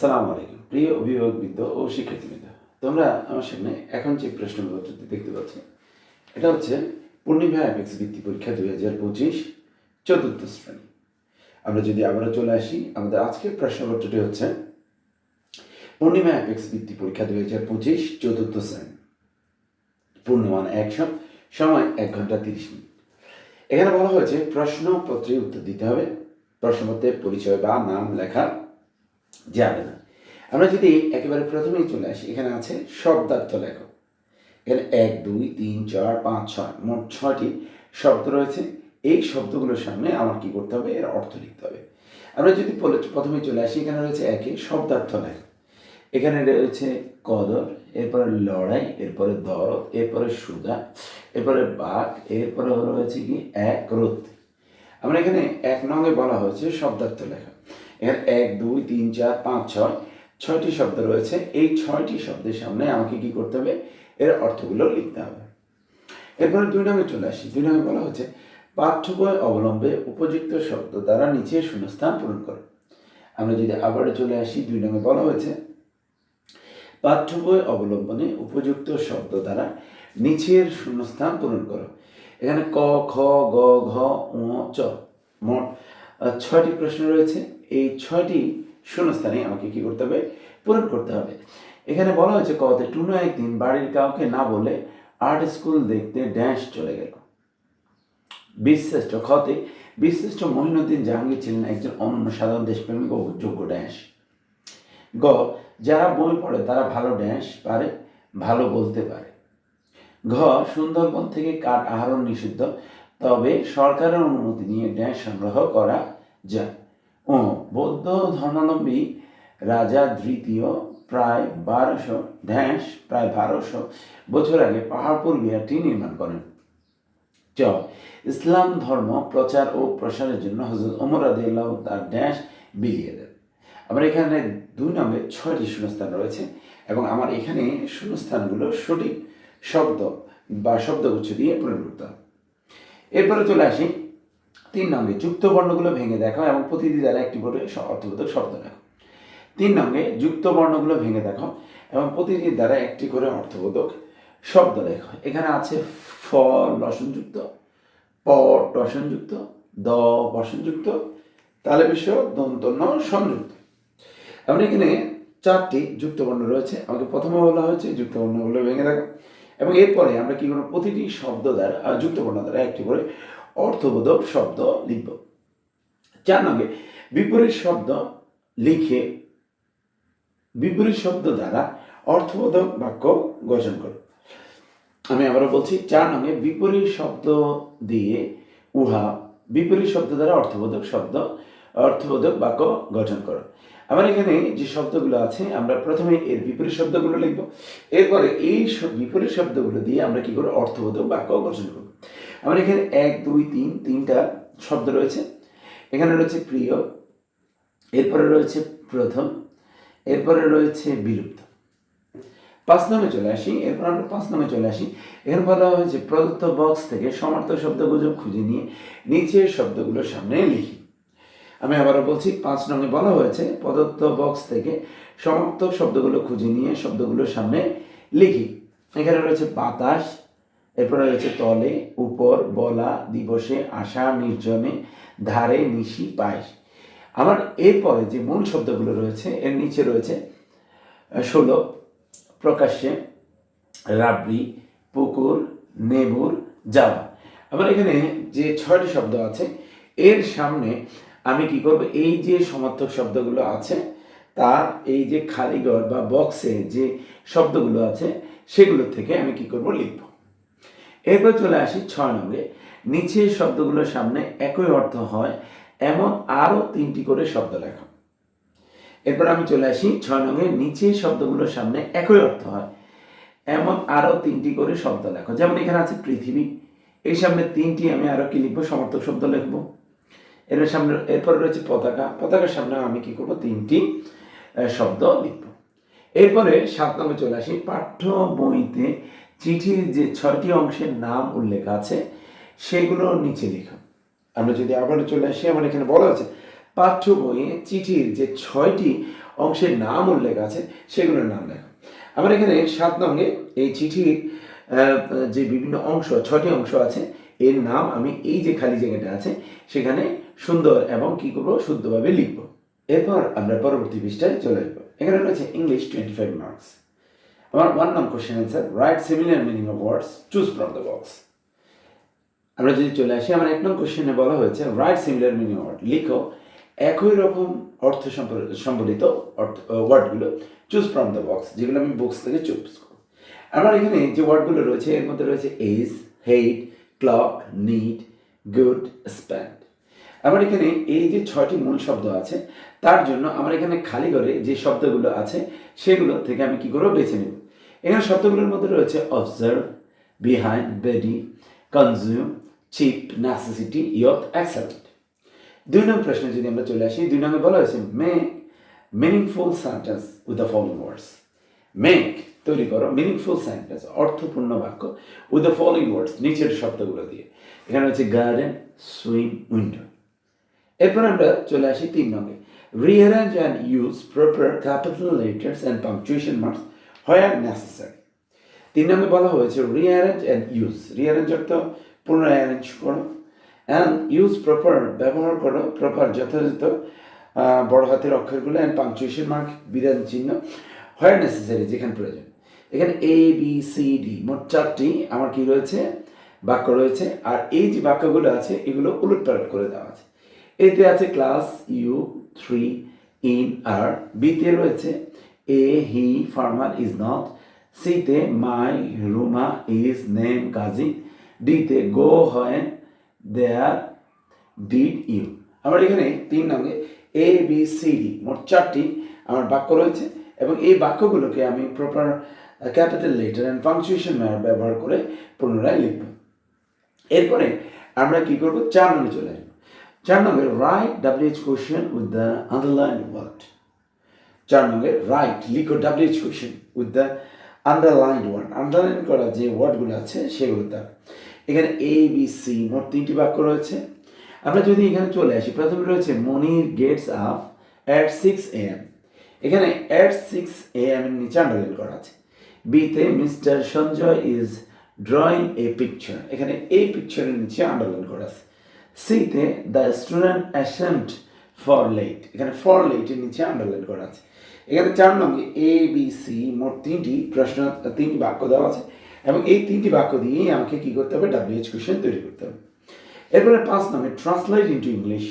আসসালামু আলাইকুম। প্রিয় অভিভাবকবৃন্দ ও শিক্ষার্থীবৃন্দ, তোমরা আমার সামনে এখন যে প্রশ্নপত্রটি দেখতে পাচ্ছ, এটা হচ্ছে পূর্ণিমা অ্যাপেক্স বৃত্তি পরীক্ষা দুই হাজার পঁচিশ চতুর্থ শ্রেণি। আমরা যদি আবারও চলে আসি, আমাদের আজকের প্রশ্নপত্রটি হচ্ছে পূর্ণিমা অ্যাপেক্স বৃত্তি পরীক্ষা দুই হাজার পঁচিশ চতুর্থ শ্রেণি। পূর্ণমান একশো সময় এক ঘণ্টা তিরিশ মিনিট। এখানে বলা হয়েছে প্রশ্নপত্রে উত্তর দিতে হবে। প্রশ্নপত্রের পরিচয় বা নাম, লেখা যাবে না। আমরা যদি একেবারে প্রথমেই চলে আসি, এখানে আছে শব্দার্থ লেখক। এখানে এক, দুই, তিন, চার, পাঁচ, ছয়, মোট ছয়টি শব্দ রয়েছে। এই শব্দগুলোর সামনে আমার কি করতে হবে? এর অর্থ লিখতে হবে। আমরা যদি প্রথমে চলে আসি, এখানে রয়েছে একে শব্দার্থ লেখক। এখানে রয়েছে কদর, এরপরে লড়াই, এরপরে দরদ, এরপরে সুদা, এরপরে বাঘ, এরপরে রয়েছে কি? এক রোদ আমরা এখানে এক নঙ্গে বলা হয়েছে শব্দার্থ লেখা এখানে এক, দুই, তিন, চার, পাঁচ, ছয়, ছয়টি শব্দ রয়েছে। এই ছয়টি শব্দের সামনে আমাকে কি করতে হবে? এর অর্থগুলো লিখতে হবে। এরপরে দুই নঙ্গে চলে আসি। দুই নঙ্গে বলা হচ্ছে পাঠ্য বই অবলম্বে উপযুক্ত শব্দ দ্বারা নিচে শূন্যস্থান পূরণ করো। আমরা যদি আবারও চলে আসি, দুই নঙ্গে বলা হয়েছে পাঠ্য বই অবলম্বনে উপযুক্ত শব্দ দ্বারা নিচের শূন্যস্থান পূরণ করো। এখানে ক, খ, গ, ঘ চ, মোট ছয়টি প্রশ্ন রয়েছে। এই ছয়টি শূন্যস্থানে আমাকে কি করতে হবে? পূরণ করতে হবে। এখানে বলা হয়েছে কতে টুনু একদিন বাড়ির কাউকে না বলে আর্ট স্কুল দেখতে ড্যান্স চলে গেল। বিশ্রেষ্ঠ খতে বিশ্রেষ্ঠ মহিনুদ্দিন জাহাঙ্গীর ছিলেন একজন অনন্য সাধারণ দেশপ্রেমিক ও যোগ্য ড্যান্স গ, যারা বই পড়ে তারা ভালো ড্যান্স পারে, ভালো বলতে পারে। ঘ, সুন্দরবন থেকে কাঠ আহরণ নিষিদ্ধ? তবে সরকারের অনুমতি নিয়ে ড্যান্স সংগ্রহ করা যায়। ও বৌদ্ধ ধর্মাবলম্বী রাজা দ্বিতীয় প্রায় বারোশো ড্যান্স প্রায় বারোশো বছর আগে পাহাড়পুর বিহারটি নির্মাণ করেন। চ, ইসলাম ধর্ম প্রচার ও প্রসারের জন্য হজরত ওমর আদিল্লাহ তার ড্যাশ বিলিয়ে দেন। আমার এখানে দুই নামে ছয়টি শূন্যস্থান রয়েছে এবং আমার এখানে শূন্যস্থানগুলো সঠিক শব্দ বা শব্দগুচ্ছ দিয়ে হবে এরপরে চলে আসি তিন নম্বরে যুক্ত বর্ণগুলো ভেঙে দেখো এবং প্রতিটি দ্বারা একটি করে অর্থবোধক শব্দ লেখো। তিন নম্বরে যুক্ত বর্ণগুলো ভেঙে দেখো এবং প্রতিটি দ্বারা একটি করে অর্থবোধক শব্দ লেখো। এখানে আছে ফ লসনযুক্ত, প টসনযুক্ত, দ বসনযুক্ত, তালে বিশ্ব দন্তন্য সংযুক্ত। আমরা এখানে চারটি যুক্তবর্ণ রয়েছে। আমাকে প্রথমে বলা হয়েছে যুক্তবর্ণগুলো ভেঙে রাখা এবং এরপরে আমরা কি করব? প্রতিটি শব্দ দ্বারা যুক্তবর্ণ দ্বারা একটি করে অর্থবোধক শব্দ লিখব। চার নঙ্গে বিপরীত শব্দ লিখে বিপরীত শব্দ দ্বারা অর্থবোধক বাক্য গঠন করো। আমি আবারও বলছি, চার নঙ্গে বিপরীত শব্দ দিয়ে উহা বিপরীত শব্দ দ্বারা অর্থবোধক শব্দ, অর্থবোধক বাক্য গঠন করো। আমার এখানে যে শব্দগুলো আছে, আমরা প্রথমে এর বিপরীত শব্দগুলো লিখব। এরপরে এই বিপরীত শব্দগুলো দিয়ে আমরা কি করব? অর্থবোধক বাক্য গঠন করব। আমার এখানে এক, দুই, তিন, তিনটা শব্দ রয়েছে। এখানে রয়েছে প্রিয়, এরপরে রয়েছে প্রথম, এরপরে রয়েছে বিলুপ্ত। পাঁচ নামে চলে আসি, এরপর আমরা পাঁচ নামে চলে আসি। এখানে বলা হয়েছে, প্রদত্ত বক্স থেকে সমার্থক শব্দগুলো খুঁজে নিয়ে নিচের শব্দগুলোর সামনে লিখি। আমি আবারও বলছি, পাঁচ নঙে বলা হয়েছে, প্রদত্ত বক্স থেকে সমার্থক শব্দগুলো খুঁজে নিয়ে শব্দগুলোর সামনে লিখি। এখানে রয়েছে বাতাস এরপরে রয়েছে তলে, উপর, বলা, দিবসে আশা নির্জনে, ধারে, নিশি, পায়েস। আমার এরপরে যে মূল শব্দগুলো রয়েছে, এর নিচে রয়েছে ষোলো, প্রকাশ্যে, রাবড়ি, পুকুর, নেবুর, যাওয়া। আবার এখানে যে ছয়টি শব্দ আছে, এর সামনে আমি কি করব? এই যে সমার্থক শব্দগুলো আছে, তার এই যে খালিগড় বা বক্সে যে শব্দগুলো আছে, সেগুলো থেকে আমি কি করব? লিখব। এরপর চলে আসি ছয় নম্বরে। নিচের শব্দগুলোর সামনে একই অর্থ হয়, এমন আরও তিনটি করে শব্দ লেখা। এরপর আমি চলে আসি ছয় নঙ্গের নিচে শব্দগুলোর সামনে একই অর্থ হয়, এমন আরও তিনটি করে শব্দ লেখো। যেমন এখানে আছে পৃথিবী এই সামনে তিনটি আমি আরও কি লিখব? সমর্থক শব্দ লিখব। এর সামনে, এরপরে রয়েছে পতাকা। পতাকার সামনে আমি কি করব? তিনটি শব্দ লিখব। এরপরে সাত নম্বরে চলে আসি পাঠ্য বইতে চিঠির যে ছয়টি অংশের নাম উল্লেখ আছে, সেগুলো নিচে লিখো। আমরা যদি আবার চলে আসি, আমার এখানে বলা আছে, পাঠ্য বইয়ে চিঠির যে ছয়টি অংশের নাম উল্লেখ আছে, সেগুলোর নাম লেখো। আমার এখানে সাত নঙ্গে এই চিঠির যে বিভিন্ন অংশ ছটি অংশ আছে, এর নাম আমি এই যে খালি জায়গাটা আছে, সেখানে সুন্দর এবং কি করব? শুদ্ধভাবে লিখব। এরপর আমরা পরবর্তী পৃষ্ঠায় চলে আসব। এখানে রয়েছে ইংলিশ টোয়েন্টি ফাইভ মার্কস আমার ওয়ান নাম question answer write similar meaning of words choose from the box আমরা যদি চলে আসি, আমার এক নং কোশ্চেনে বলা হয়েছে রাইট সিমিলার মিনিং ওয়ার্ড লিখো, একই রকম অর্থ সম্বলিত ওয়ার্ডগুলো চুজ ফ্রম দ্য বক্স যেগুলো আমি বুকস থেকে চুজ করব আমার এখানে যে ওয়ার্ডগুলো রয়েছে, এর মধ্যে রয়েছে age hate clock need good spend আমার এখানে এই যে ছয়টি মূল শব্দ আছে, তার জন্য আমার এখানে খালি করে যে শব্দগুলো আছে, সেগুলো থেকে আমি কি করব বেছে নেব। এখানে শব্দগুলোর মধ্যে রয়েছে অবজার্ভ বিহাইন্ড বেডি consume cheap necessity yet excellent দুই নম্বর প্রশ্নে যদি আমরা চলে আসি, দুই নম্বরে বলা হয়েছে make meaningful sentence with the following words make তৈরি করো মিনিংফুল সেন্টেন্স অর্থপূর্ণ বাক্য উইথ দ্য ফলোইং ওয়ার্ডস নিচের শব্দগুলো দিয়ে। এখানে হচ্ছে গার্ডেন সুইম উইন্ডো এরপর আমরা চলে আসি তিন নম্বরে rearrange and use proper capital letters and punctuation marks where necessary তিন নম্বরে বলা হয়েছে রিঅ্যারেঞ্জ অ্যান্ড ইউজ রিঅ্যারেঞ্জ অর্থ পুনরায় অ্যারেঞ্জ করো। অ্যান্ড ইউজ প্রপার ব্যবহার করো প্রপার যথাযথ বড় হাতের অক্ষরগুলো অ্যান্ড পাংচুয়েশন মার্ক বিরান চিহ্ন। হয় নেসেসারি যেখানে প্রয়োজন। এখানে এ বি সি ডি মোট চারটি আমার কি রয়েছে? বাক্য রয়েছে। আর এই যে বাক্যগুলো আছে, এগুলো উলট পালট করে দেওয়া আছে। এতে আছে ক্লাস ইউ থ্রি ইন আর বিতে রয়েছে। A he farmer is not সিতে my Ruma is name Kazi ডিতে গো হয় দেয়ার ডিড ইউ আমার এখানে তিন নঙ্গে এ বি সি ডি মোট চারটি আমার বাক্য রয়েছে এবং এই বাক্যগুলোকে আমি proper capital letter and punctuation ব্যবহার করে পুনরায় লিখব। এরপরে আমরা কি করব? চার নম্বরে চলে আসব। চার নম্বরে write WH question with the underline word চার নম্বরে রাইট লিখো WH question with the underline word underline করা যে ওয়ার্ডগুলো আছে, সেগুলো তার। এখানে এ বি সি মোট তিনটি বাক্য রয়েছে। আমরা যদি এখানে চলে আসি, প্রথমে রয়েছে Monir gets up at six A M এখানে অ্যাট সিক্স এ এম এর নিচে আন্ডারলাইন করা আছে। বিতে Mr Sanjay is drawing a picture এখানে এই পিকচারের নিচে আন্ডারলাইন করা আছে। সিতে the student absent for late এখানে ফর লেটের নিচে আন্ডারলাইন করা আছে। এখানে চার নম্বরে এ বি সি মোট তিনটি প্রশ্ন, তিনটি বাক্য দেওয়া আছে। এবং এই তিনটি বাক্য দিয়েই আমাকে কি করতে হবে? ডাব্লিউএইচ কোশ্চেন তৈরি করতে হবে। এরপরে পাঁচ নম্বরে ট্রান্সলেট ইন্টু ইংলিশ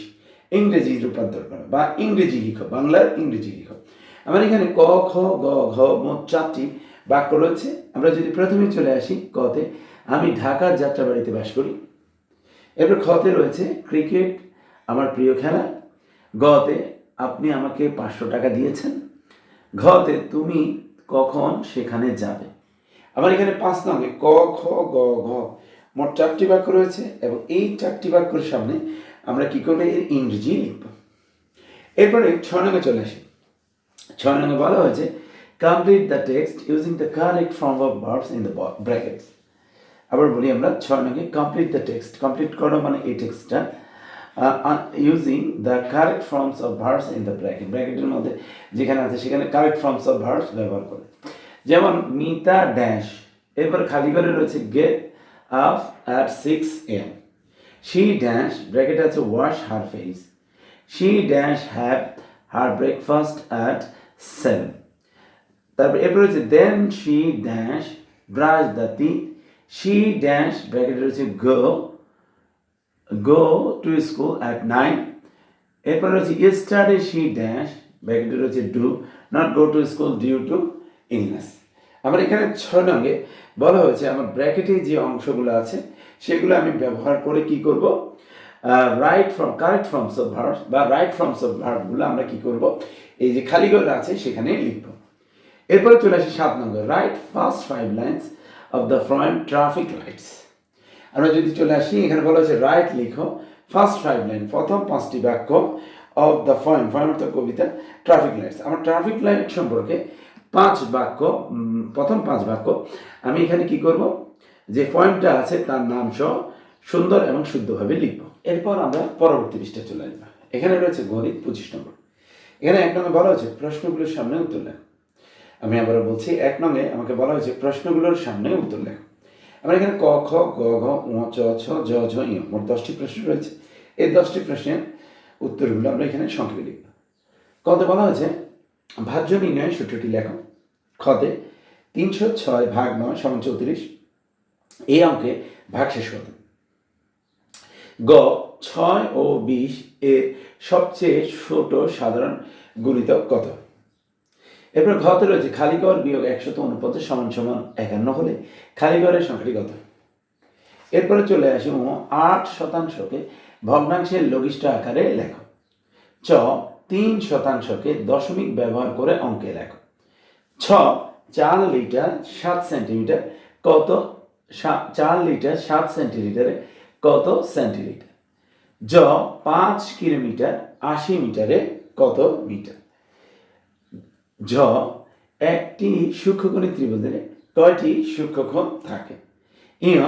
ইংরেজি রূপান্তর করা বা ইংরেজি লিখো, বাংলার ইংরেজি লিখো। আমার এখানে ক, খ, গ, ঘ মোট চারটি বাক্য রয়েছে। আমরা যদি প্রথমে চলে আসি কতে, আমি ঢাকার যাত্রাবাড়িতে বাস করি। এরপর খতে রয়েছে ক্রিকেট, আমার প্রিয় খেলা। গতে আপনি আমাকে পাঁচশো টাকা দিয়েছেন। ঘতে তুমি কখন সেখানে যাবে? আমার এখানে পাঁচ নঙ্গে ক, খ, গ, ঘ মোট চারটি বাক্য রয়েছে এবং এই চারটি বাক্যের সামনে আমরা কি করব? এর ইংরেজি লিখব। এরপরে ছয় নঙ্গে চলে আসি। ছয় নঙ্গে বলা হয়েছে complete the text using the correct form of verbs in the brackets আবার বলি আমরা ছয় নঙ্গে কমপ্লিট দ্য টেক্সট কমপ্লিট করো মানে এই টেক্সটটা using the correct forms of verbs in the bracket ব্র্যাকেটের মধ্যে যেখানে আছে সেখানে কারেক্ট ফর্মস অফ ভার্বস ব্যবহার করে। যেমন, মিতা ড্যাশ। এরপর খালি করে রয়েছে get up at six am she dash bracket আছে wash her face she dash have her breakfast at seven তারপর এরপর রয়েছে then she dash brush the teeth she dash bracket রয়েছে go go to school at nine এরপর রয়েছে yesterday she dash ব্র্যাকেটে রয়েছে do not go to school due to illness আমার এখানে ছয় নঙ্গে বলা হয়েছে আমার ব্র্যাকেটে যে অংশগুলো আছে, সেগুলো আমি ব্যবহার করে কি করব? Write from correct forms of verb বা রাইট ফর্মস অফ ভার্বগুলো আমরা কি করব? এই যে খালি ঘর আছে, সেখানে লিখব। এরপরে চলে আসি সাত নম্বর write first five lines of the front traffic lights আমরা যদি চলে আসি, এখানে বলা হয়েছে রাইট লিখো ফার্স্ট ফাইভ লাইন প্রথম পাঁচটি বাক্য অফ দ্য ফয়েম ফয়েম অর্থ কবিতা ট্রাফিক লাইটস আমার ট্রাফিক লাইট সম্পর্কে পাঁচ বাক্য প্রথম পাঁচ বাক্য, আমি এখানে কি করব? যে পয়েন্টটা আছে, তার নাম সহ সুন্দর এবং শুদ্ধভাবে লিখব। এরপর আমরা পরবর্তী পৃষ্ঠা চলে আসব। এখানে রয়েছে গণিত পঁচিশ নম্বর। এখানে এক নঙ্গে বলা হয়েছে, প্রশ্নগুলোর সামনে উত্তর লেখ। আমি আবারও বলছি, এক নঙ্গে আমাকে বলা হয়েছে, প্রশ্নগুলোর সামনে উত্তর লেখো। আমার এখানে ক, খ, গ, ঘ উ চ, ছ জ ঝ ই মোট দশটি প্রশ্ন রয়েছে। এই দশটি প্রশ্নের উত্তরগুলো আমরা এখানে সংক্ষেপে লিখব। কত বলা হয়েছে, ভাজ্য নির্ণয় সূত্রটি লেখো। খতে তিনশো ছয় ভাগ নয় সমান চৌত্রিশ। এই অঙ্কে ভাগ শেষ কত? গ, ছয় ও বিশ এর সবচেয়ে ছোট সাধারণ গুণিতক কত? এরপর ঘতে রয়েছে খালিগড় বিয়োগ একশত উনপঞ্চাশ সমান সমান একান্ন হলে খালিগড়ের সংখ্যাটি কত? এরপরে চলে আসি আট শতাংশকে ভগ্নাংশের লঘিষ্ঠ আকারে লেখো। চ, তিন শতাংশকে দশমিক ব্যবহার করে অঙ্কে লেখো। ছ, চার লিটার সাত সেন্টিমিটার কত চার লিটার সাত সেন্টিলিটারে কত সেন্টিলিটার জ, পাঁচ কিলোমিটার আশি মিটারে কত মিটার? ঝ একটি সূক্ষ্মকণিক ত্রিভুজের কয়টি সূক্ষ্মকোণ থাকে? ইয়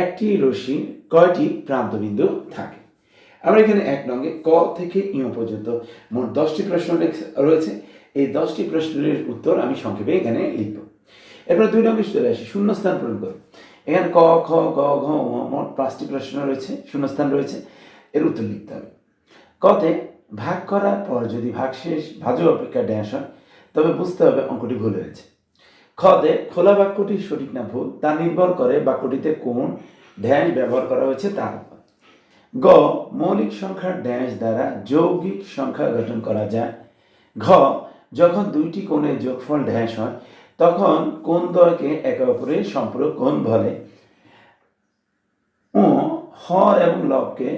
একটি রশ্মি কয়টি প্রান্তবিন্দু থাকে? আমরা এখানে এক নঙ্গে ক থেকে ইয় পর্যন্ত মোট দশটি প্রশ্ন রয়েছে। এই দশটি প্রশ্নের উত্তর আমি সংক্ষেপে এখানে লিখব। এরপরে দুই নম্বর চলে আসি, শূন্যস্থান পূরণ করো এখানে ক, খ, গ, ঘ মোট পাঁচটি প্রশ্ন রয়েছে, শূন্যস্থান রয়েছে, এর উত্তর লিখতে হবে। কতে ভাগ করার পর যদি ভাগশেষ ভাজক অপেক্ষা ড্যাশ হয় তবে বুঝতে হবে অঙ্কটি ভুল হয়েছে। খতে খোলা বাক্যটি সঠিক না ভুল, তা নির্ভর করে বাক্যটিতে কোন ড্যাশ ব্যবহার করা হয়েছে তার উপর। গ, মৌলিক সংখ্যার ড্যাশ দ্বারা যৌগিক সংখ্যা গঠন করা যায়। ঘ, যখন দুইটি কোণের যোগফল ড্যাশ হয়, তখন কোন দলকে একে অপরের সম্পর্ক কোণ বলে? ও হর এবং লবকে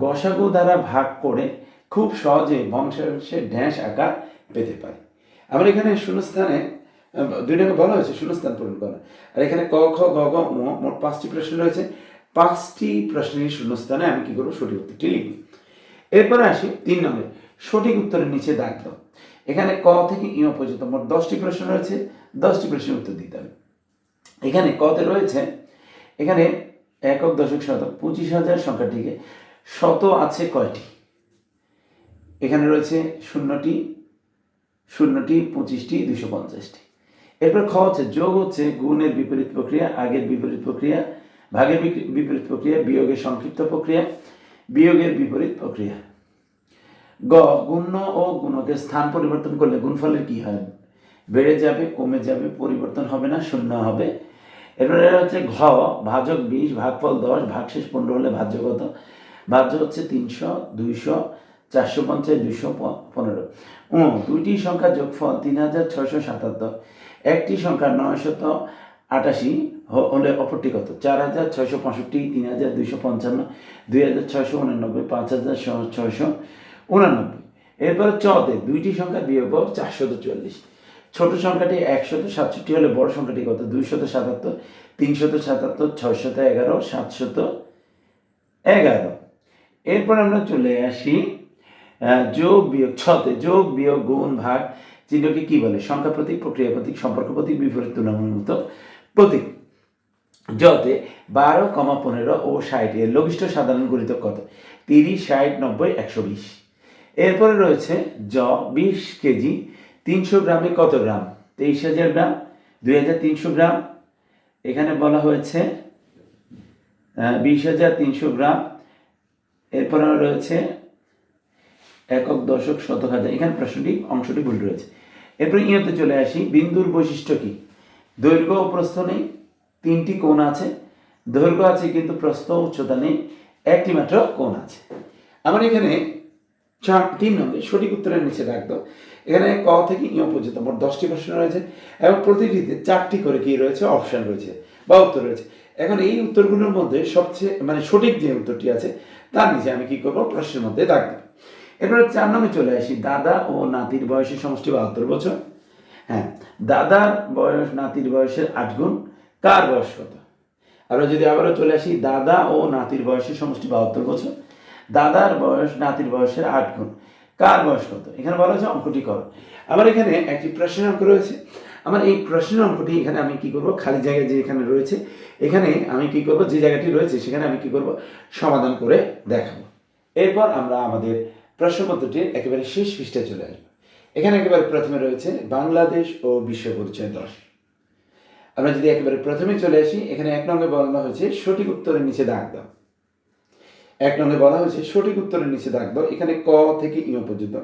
গসাগু দ্বারা ভাগ করে খুব সহজে বংশাংশের ড্যাশ আকার পেতে পারে। আমরা এখানে শূন্যস্থানে দুই নম্বর বলা হয়েছে, শূন্যস্থান পূরণ করা। আর এখানে ক, খ, গ ঘ ঙ মোট পাঁচটি প্রশ্ন রয়েছে। পাঁচটি প্রশ্নের শূন্যস্থানে আমি কি করব? সঠিক উত্তরটি লিখব। এরপরে আসি তিন নম্বরে। সঠিক উত্তরের নিচে দাগ দাও। এখানে ক থেকে ইয় পর্যন্ত মোট দশটি প্রশ্ন রয়েছে, দশটি প্রশ্নের উত্তর দিতে হবে। এখানে কতে রয়েছে, এখানে একক দশক শত পঁচিশ হাজার সংখ্যাটিকে শত আছে কয়টি? এখানে রয়েছে শূন্যটি শূন্যটি, পঁচিশটি, দুশো পঞ্চাশটি। এরপর খ হচ্ছে, যোগ হচ্ছে গুণের বিপরীত প্রক্রিয়া, আগের বিপরীত প্রক্রিয়া, ভাগের বিপরীত প্রক্রিয়া, বিয়োগের সংক্ষিপ্ত প্রক্রিয়া, বিয়োগের বিপরীত প্রক্রিয়া। গ, গুণ্য ও গুণকের স্থান পরিবর্তন করলে গুণফলের কি হয়? বেড়ে যাবে, কমে যাবে, পরিবর্তন হবে না, শূন্য হবে। এরপরে হচ্ছে ঘ, ভাজক বিশ, ভাগফল দশ, ভাগশেষ পনেরো হলে ভাজ্য কত ভাজ্য হচ্ছে তিনশো, দুইশো চারশো পঞ্চাশ, দুইশো পনেরো। দুইটি সংখ্যা যোগফল তিন হাজার ছয়শো সাতাত্তর। একটি সংখ্যা নয়শত আটাশি হলে অপরটি কত? চার হাজার ছয়শো পঁয়ষট্টি, তিন হাজার দুইশো পঞ্চান্ন, দুই হাজার ছয়শো উনানব্বই, পাঁচ হাজার ছয়শো উনানব্বই। এরপরে চতে দুইটি সংখ্যা বিয়োগ চারশত চুয়াল্লিশ। ছোট সংখ্যাটি একশত সাতষট্টি হলে বড় সংখ্যাটি কত? দুইশত সাতাত্তর, তিনশত সাতাত্তর, ছয়শত এগারো, সাতশত এগারো। এরপর আমরা চলে আসি যোগ বিয়োগ ছতে যোগ বিয়োগ গুণ ভাগ চিহ্নকে কি বলে? সংখ্যা প্রতীক, প্রক্রিয়া প্রতীক, সম্পর্ক প্রতীক, বিপরীত তুলনামূলক প্রতীক। যতে বারো কমা পনেরো ও ষাট, এর লঘিষ্ঠ সাধারণ গণিত কত? তিরিশ, ষাট, নব্বই, একশো বিশ। এরপরে রয়েছে জ, বিশ কেজি, তিনশো গ্রামে কত গ্রাম? তেইশ হাজার গ্রাম, দুই হাজার তিনশো গ্রাম। এখানে বলা হয়েছে বিশ হাজার তিনশো গ্রাম। এরপরে রয়েছে একক, দশক, শতক হাজার। এখানে প্রশ্নটি, অংশটি ভুল রয়েছে। এরপরে ইয়েতে চলে আসি, বিন্দুর বৈশিষ্ট্য কি? দৈর্ঘ্য ও প্রস্থ নেই, তিনটি কোণ আছে। দৈর্ঘ্য আছে কিন্তু প্রস্থ উচ্চতা নেই, একটি মাত্র কোণ আছে। আমার এখানে চার, তিন নম্বর, সঠিক উত্তরের নিচে রাখতো এখানে ক থেকে ইয় পর্যন্ত মোট দশটি প্রশ্ন রয়েছে এবং প্রতিটিতে চারটি করে কি রয়েছে? অপশন রয়েছে বা উত্তর রয়েছে। এখন এই উত্তরগুলোর মধ্যে সবচেয়ে মানে সঠিক যে উত্তরটি আছে, তার নিচে আমি কি করব? প্রশ্নের মধ্যে দেবো এরপরে চার নামে চলে আসি। দাদা ও নাতির বয়সের সমষ্টি বাহাত্তর বছর। হ্যাঁ দাদার বয়স, নাতির বয়সের আট গুণ। কার বয়স কত? আমরা যদি আবারও চলে আসি, দাদা ও নাতির বয়সের সমষ্টি বাহাত্তর বছর। দাদার বয়স, নাতির বয়সের আট গুণ। কার বয়স কত? এখানে বলা হয়েছে অঙ্কটি করো। আমার এখানে একটি প্রশ্নের অঙ্ক রয়েছে। আমার এই প্রশ্নের অঙ্কটি এখানে আমি কি করব? খালি জায়গায় যে এখানে রয়েছে, এখানে আমি কি করব? যে জায়গাটি রয়েছে, সেখানে আমি কি করব? সমাধান করে দেখাবো। এরপর আমরা আমাদের প্রশ্নপত্রটির একেবারে শেষ পৃষ্ঠায় চলে আসবে। এখানে একেবারে প্রথমে রয়েছে বাংলাদেশ ও বিশ্ব পরিচয় দশ। আমরা যদি একেবারে প্রথমে চলে আসি, এখানে এক নম্বরে বলা হয়েছে, সঠিক উত্তরের নিচে দাগ দাও। এক নম্বরে বলা হয়েছে, সঠিক উত্তরের নিচে দাগ দাও, এখানে ক থেকে ইম পর্যন্ত।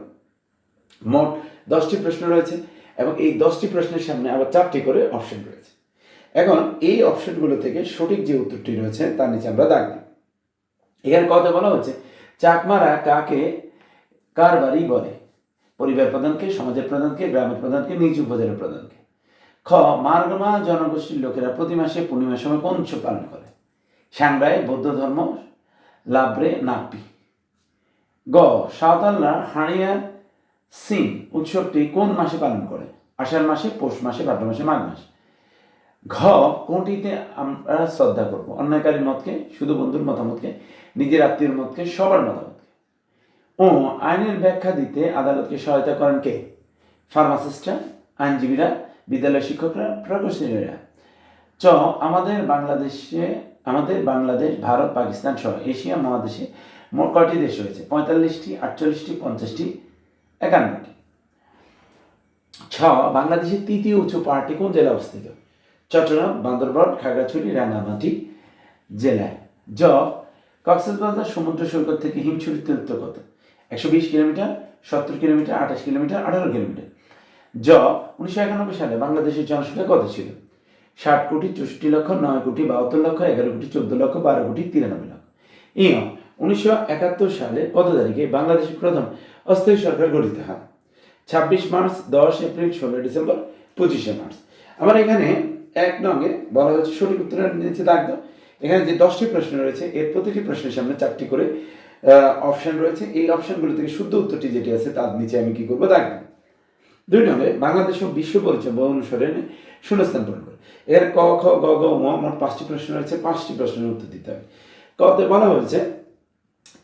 মোট দশটি প্রশ্ন রয়েছে এবং এই দশটি প্রশ্নের সামনে আবার চারটি করে অপশন রয়েছে। এখন এই অপশনগুলো থেকে সঠিক যে উত্তরটি রয়েছে, তার নিচে আমরা দাগ দিই। এখানে কথা বলা হচ্ছে চাকমারা কাকে কার বাড়ি বলে। পরিবার প্রধানকে, সমাজের প্রধানকে, গ্রামের প্রধানকে, নিজ উপজেলার প্রধানকে। খ, মার্গমা জনগোষ্ঠীর লোকেরা প্রতি মাসে পূর্ণিমার সময় কোন উৎসব পালন করে। সাংরায় বৌদ্ধ ধর্ম লাভরে নাপি গ, সাঁওতালরা হাড়িয়া সিং উৎসবটি কোন মাসে পালন করে? আষাঢ় মাসে, পৌষ মাসে, ভাদ্র মাসে, মাঘ মাসে। ঘ, কোনটিতে আমরা শ্রদ্ধা করব? অন্যায়কারীর মতকে, শুধু বন্ধুর মতামতকে, নিজের আত্মীয়ের মতকে, সবার মতামতকে ও আইনের ব্যাখ্যা দিতে আদালতকে সহায়তা করেন কে? ফার্মাসিস্টরা, আইনজীবীরা বিদ্যালয় শিক্ষকরা, প্রকৌশলীরা। চ, আমাদের বাংলাদেশে, আমাদের বাংলাদেশ, ভারত, পাকিস্তান সহ এশিয়া মহাদেশে মোট কয়টি দেশ রয়েছে? পঁয়তাল্লিশটি, আটচল্লিশটি, পঞ্চাশটি, একান্নটি। ছ, বাংলাদেশের তৃতীয় উঁচু পাহাড়টি কোন জেলায় অবস্থিত? চট্টগ্রাম, বান্দরবান, খাগড়াছড়ি, রাঙ্গামাটি জেলায়। জ, কক্সবাজার, সমুদ্র সৈকত থেকে হিমছড়ির দূরত্ব কত? একশো বিশ কিলোমিটার, সত্তর কিলোমিটার, আঠাশ কিলোমিটার, আঠারো কিলোমিটার। জ, উনিশশো একানব্বই সালে বাংলাদেশের জনসংখ্যা কত ছিল? ষাট কোটি চৌষট্টি লক্ষ, নয় কোটি বাহাত্তর লক্ষ, এগারো কোটি চোদ্দ লক্ষ, বারো কোটি তিরানব্বই লক্ষ। ইয় উনিশশো একাত্তর সালে কত তারিখে বাংলাদেশের প্রথম অস্থায়ী সরকার গঠিত হয়? ছাব্বিশ মার্চ, দশ এপ্রিল, ষোলো ডিসেম্বর, পঁচিশে মার্চ। আমার এখানে এক নঙ্গে বলা হয়েছে সঠিক উত্তরের নিচে দাগ এখানে যে দশটি প্রশ্ন রয়েছে, এর প্রতিটি প্রশ্নের সামনে চারটি করে অপশন রয়েছে। এই অপশনগুলো থেকে শুদ্ধ উত্তরটি যেটি আছে তার নিচে আমি কি করব? দাগ দুই নম্বরে, বাংলাদেশ ও বিশ্ব পরিচয় বহু অনুসরণে শূন্যস্থান পূরণ করে। এর ক, খ, গ গ, ম, মোট পাঁচটি প্রশ্ন রয়েছে। পাঁচটি প্রশ্নের উত্তর দিতে হবে। কতে বলা হয়েছে,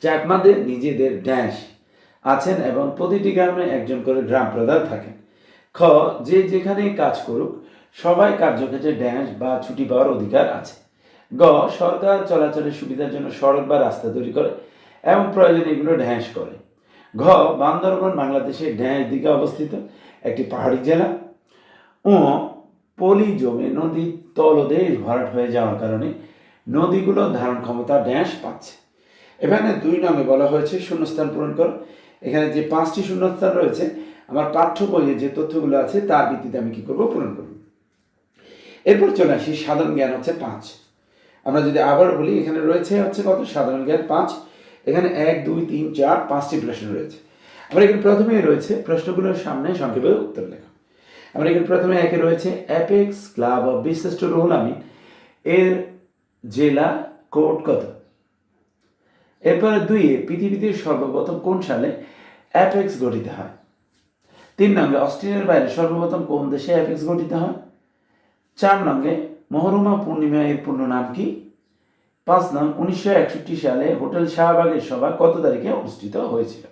চাকমাদের নিজেদের ড্যাশ আছেন এবং প্রতিটি গ্রামে একজন করে গ্রাম প্রধান থাকেন। খ, যে যেখানেই কাজ করুক, সবাই কার্যক্ষেত্রে ড্যাশ বা ছুটি পাওয়ার অধিকার আছে। গ, সরকার চলাচলের সুবিধার জন্য সড়ক বা রাস্তা তৈরি করে। এবং প্রয়োজনে এগুলো ড্যাশ করে। ঘ, বান্দরবন, বাংলাদেশের ড্যাশ দিকে অবস্থিত, একটি পাহাড়ি জেলা। ও পলি জমে নদীর তলদেশ ভরাট হয়ে যাওয়ার কারণে নদীগুলো ধারণ ক্ষমতা ড্যাশ পাচ্ছে। এখানে দুই নামে বলা হয়েছে, শূন্যস্থান পূরণ করো। এখানে যে পাঁচটি শূন্যস্থান রয়েছে, আমার পাঠ্য বইয়ে যে তথ্যগুলো আছে, তার ভিত্তিতে আমি কী করব? পূরণ করব। এরপর চলে আসি, সাধারণ জ্ঞান হচ্ছে পাঁচ। আমরা যদি আবার বলি, এখানে রয়েছে হচ্ছে কত? সাধারণ জ্ঞান পাঁচ। এখানে এক, দুই, তিন, চার, পাঁচটি প্রশ্ন রয়েছে। আমরা এখানে প্রথমেই রয়েছে প্রশ্নগুলোর সামনে সংক্ষেপে উত্তর লেখা। আমরা এখানে প্রথমে একে রয়েছে অ্যাপেক্স ক্লাব অফ বিশিষ্ট রুহুল আমিন এর জেলা কোড কত? এরপরে দুইয়ে পৃথিবীতে সর্বপ্রথম কোন সালে অ্যাপেক্স গঠিত হয়? তিন নঙ্গে অস্ট্রেলিয়ার বাইরে সর্বপ্রথম কোন দেশে অ্যাপেক্স গঠিত হয়? চার নঙ্গে মহরুমা পূর্ণিমা এর পূর্ণ নাম কি? পাঁচ নং উনিশশো একষট্টি সালে হোটেল শাহবাগের সভা কত তারিখে অনুষ্ঠিত হয়েছিল?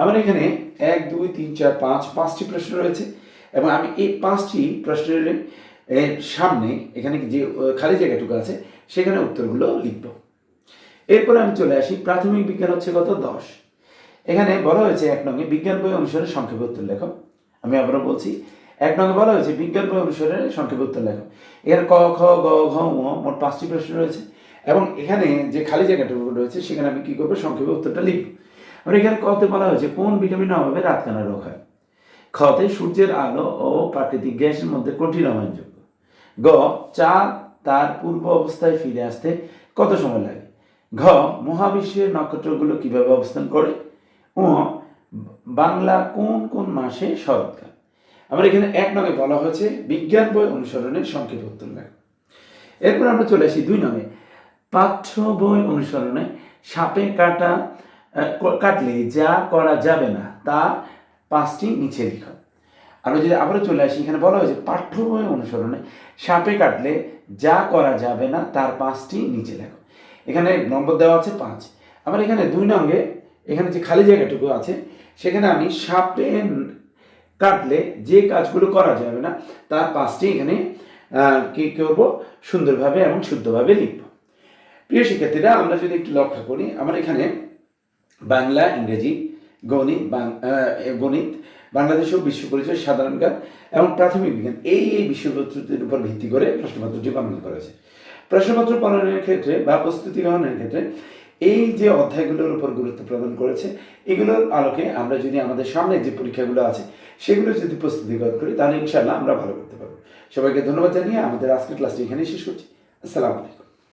আমার এখানে এক, দুই, তিন, চার, পাঁচ, পাঁচটি প্রশ্ন রয়েছে এবং আমি এই পাঁচটি প্রশ্নের সামনে এখানে যে খালি জায়গাটুকু আছে, সেখানে উত্তরগুলো লিখব। এরপরে আমি চলে আসি, প্রাথমিক বিজ্ঞান হচ্ছে কত? দশ। এখানে বলা হয়েছে এক নঙ্গে বিজ্ঞান বই অনুসারে সংক্ষেপে উত্তর লেখো। আমি আবারও বলছি, এক নঙ্গে বলা হয়েছে বিজ্ঞান বই অনুসারে সংক্ষেপে উত্তর লেখো। এর ক, খ, গ, ঘ মোট পাঁচটি প্রশ্ন রয়েছে। এবং এখানে যে খালি জায়গাটুকু রয়েছে, সেখানে আমি কী করব? সংক্ষেপে উত্তরটা লিখব। আর এখানে কতে বলা হয়েছে, কোন ভিটামিন অভাবে রাতকানা রোগ হয়? খতে সূর্যের আলো ও প্রাকৃতিক গ্যাসের মধ্যে কঠিন নবায়নযোগ্য গ চাঁদ তার পূর্ব অবস্থায় ফিরে আসতে কত সময় লাগে? ঘ, মহাবিশ্বের নক্ষত্রগুলো কীভাবে অবস্থান করে? ও বাংলা কোন কোন মাসে শরৎকাল? আমার এখানে এক নঙ্গে বলা হয়েছে, বিজ্ঞান বই অনুসরণের সংক্ষেপ উত্তর লেখ এরপর আমরা চলে আসি দুই নঙ্গে পাঠ্য বই অনুসরণে সাপে কাটা কাটলে যা করা যাবে না, তা পাঁচটি নিচে লিখো। আমরা যদি আবারও চলে আসি, এখানে বলা হয়েছে পাঠ্য বই অনুসরণে সাপে কাটলে যা করা যাবে না, তার পাঁচটি নিচে লেখো। এখানে নম্বর দেওয়া আছে পাঁচ। আমার এখানে দুই নঙ্গে, এখানে যে খালি জায়গাটুকু আছে, সেখানে আমি সাপে কাটলে যে কাজগুলো করা যাবে না, তার পাঁচটি এখানে কি করব? সুন্দরভাবে এবং শুদ্ধভাবে লিখব। প্রিয় শিক্ষার্থীরা, আমরা যদি একটু লক্ষ্য করি, আমার এখানে বাংলা, ইংরেজি, গণিত গণিত, বাংলাদেশ ও বিশ্ব পরিচয়, সাধারণ জ্ঞান এবং প্রাথমিক বিজ্ঞান, এই এই বিষয়পত্রটির উপর ভিত্তি করে প্রশ্নপত্রটি বানানো করা হয়েছে। প্রশ্নপত্র প্রণয়নের ক্ষেত্রে বা প্রস্তুতি গ্রহণের ক্ষেত্রে এই যে অধ্যায়গুলোর উপর গুরুত্ব প্রদান করেছে, এগুলোর আলোকে আমরা যদি আমাদের সামনে যে পরীক্ষাগুলো আছে, সেগুলো যদি প্রস্তুতি গ্রহণ করি, তাহলে ইনশাল্লাহ আমরা ভালো করতে পারব। সবাইকে ধন্যবাদ জানিয়ে আমাদের আজকের ক্লাসটি এখানেই শেষ করছি। আসসালামু আলাইকুম।